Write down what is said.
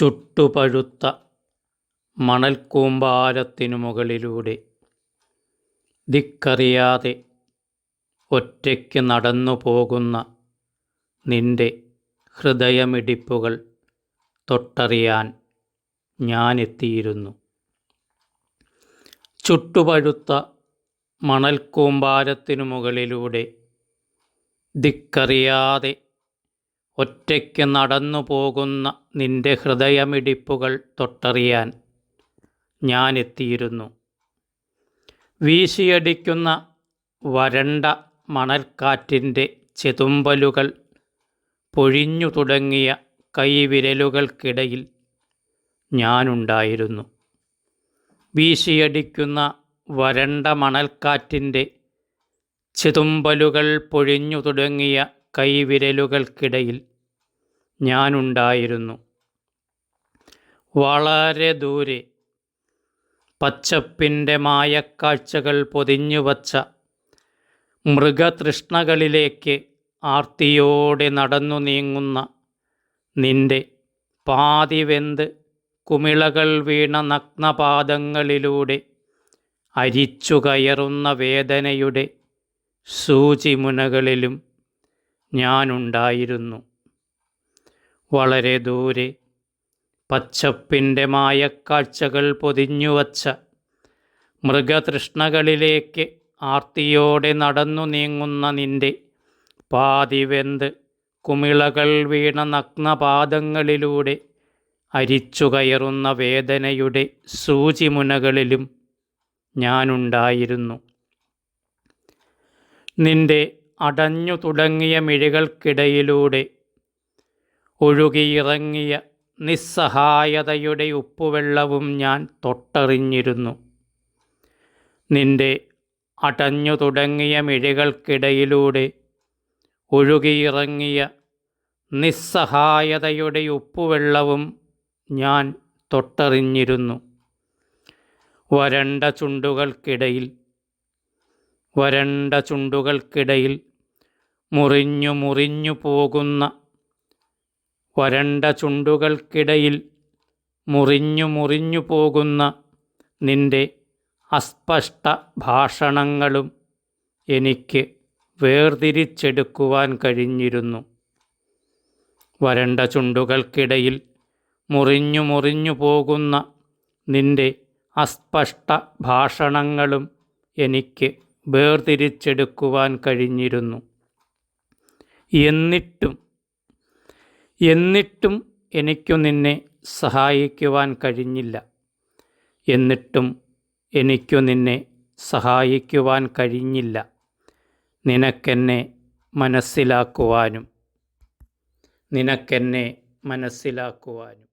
ചുട്ടുപഴുത്ത മണൽക്കൂമ്പാരത്തിനു മുകളിലൂടെ ദിക്കറിയാതെ ഒറ്റയ്ക്ക് നടന്നു പോകുന്ന നിന്റെ ഹൃദയമിടിപ്പുകൾ തൊട്ടറിയാൻ ഞാനെത്തിയിരുന്നു. ചുട്ടുപഴുത്ത മണൽക്കൂമ്പാരത്തിനു മുകളിലൂടെ ദിക്കറിയാതെ ഒറ്റയ്ക്ക് നടന്നു പോകുന്ന നിന്റെ ഹൃദയമിടിപ്പുകൾ തൊട്ടറിയാൻ ഞാൻ എത്തിയിരുന്നു വീശിയടിക്കുന്ന വരണ്ട മണൽക്കാറ്റിന്റെ ചെതുമ്പലുകൾ പൊഴിഞ്ഞു തുടങ്ങിയ കൈവിരലുകൾക്കിടയിൽ ഞാനുണ്ടായിരുന്നു. വീശിയടിക്കുന്ന വരണ്ട മണൽക്കാറ്റിന്റെ ചെതുമ്പലുകൾ പൊഴിഞ്ഞു തുടങ്ങിയ കൈവിരലുകൾക്കിടയിൽ ഞാനുണ്ടായിരുന്നു. വളരെ ദൂരെ പച്ചപ്പിന്റെ മായക്കാഴ്ചകൾ പൊതിഞ്ഞുവച്ച മൃഗതൃഷ്ണകളിലേക്ക് ആർത്തിയോടെ നടന്നു നീങ്ങുന്ന നിന്റെ പാതിവെന്ത് കുമിളകൾ വീണ നഗ്നപാദങ്ങളിലൂടെ അരിച്ചു കയറുന്ന വേദനയുടെ സൂചിമുനകളിലും ഞാനുണ്ടായിരുന്നു. വളരെ ദൂരെ. പച്ചപ്പിന്റെ മായക്കാഴ്ചകൾ പൊതിഞ്ഞുവച്ച മൃഗതൃഷ്ണകളിലേക്ക് ആർത്തിയോടെ നടന്നു നീങ്ങുന്ന നിന്റെ പാതിവെന്ത് കുമിളകൾ വീണ നഗ്നപാദങ്ങളിലൂടെ അരിച്ചു കയറുന്ന വേദനയുടെ സൂചിമുനകളിലും ഞാനുണ്ടായിരുന്നു. നിന്റെ അടഞ്ഞു തുടങ്ങിയ മിഴികൾക്കിടയിലൂടെ ഒഴുകിയിറങ്ങിയ നിസ്സഹായതയുടെ ഉപ്പുവെള്ളവും ഞാൻ തൊട്ടറിഞ്ഞിരുന്നു. നിന്റെ അടഞ്ഞു തുടങ്ങിയ മിഴികൾക്കിടയിലൂടെ ഒഴുകിയിറങ്ങിയ നിസ്സഹായതയുടെ ഉപ്പുവെള്ളവും ഞാൻ തൊട്ടറിഞ്ഞിരുന്നു. വരണ്ട ചുണ്ടുകൾക്കിടയിൽ വരണ്ട ചുണ്ടുകൾക്കിടയിൽ മുറിഞ്ഞു മുറിഞ്ഞു പോകുന്ന വരണ്ട ചുണ്ടുകൾക്കിടയിൽ മുറിഞ്ഞു മുറിഞ്ഞു പോകുന്ന നിന്റെ അസ്പഷ്ട ഭാഷണങ്ങളും എനിക്ക് വേർതിരിച്ചെടുക്കുവാൻ കഴിഞ്ഞിരുന്നു. വരണ്ട ചുണ്ടുകൾക്കിടയിൽ മുറിഞ്ഞു മുറിഞ്ഞു പോകുന്ന നിന്റെ അസ്പഷ്ട ഭാഷണങ്ങളും എനിക്ക് വേർതിരിച്ചെടുക്കുവാൻ കഴിഞ്ഞിരുന്നു. എന്നിട്ടും എന്നിട്ടും എനിക്കു നിന്നെ സഹായിക്കുവാൻ കഴിഞ്ഞില്ല. എന്നിട്ടും എനിക്കു നിന്നെ സഹായിക്കുവാൻ കഴിഞ്ഞില്ല. നിനക്കെന്നെ മനസ്സിലാക്കുവാനും നിനക്കെന്നെ മനസ്സിലാക്കുവാനും.